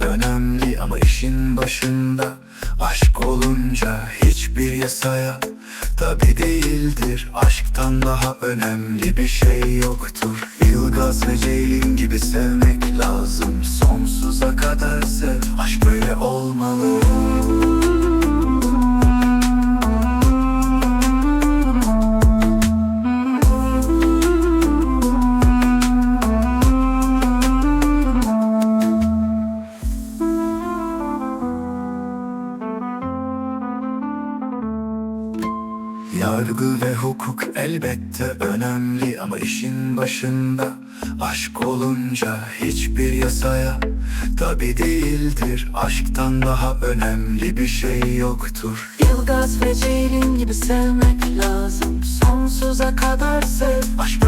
önemli ama işin başında Aşk olunca hiçbir yasaya tabi değildir. Aşktan daha önemli bir şey yoktur. Ilgaz ve Ceylin gibi sevmek lazım. Sonsuza kadar sev. Aşk böyle olmalı Yargı ve hukuk elbette önemli ama işin başında Aşk olunca hiçbir yasaya tabi değildir. Aşktan daha önemli bir şey yoktur. Ilgaz ve Ceylin gibi sevmek lazım. Sonsuza kadar sev. Aşk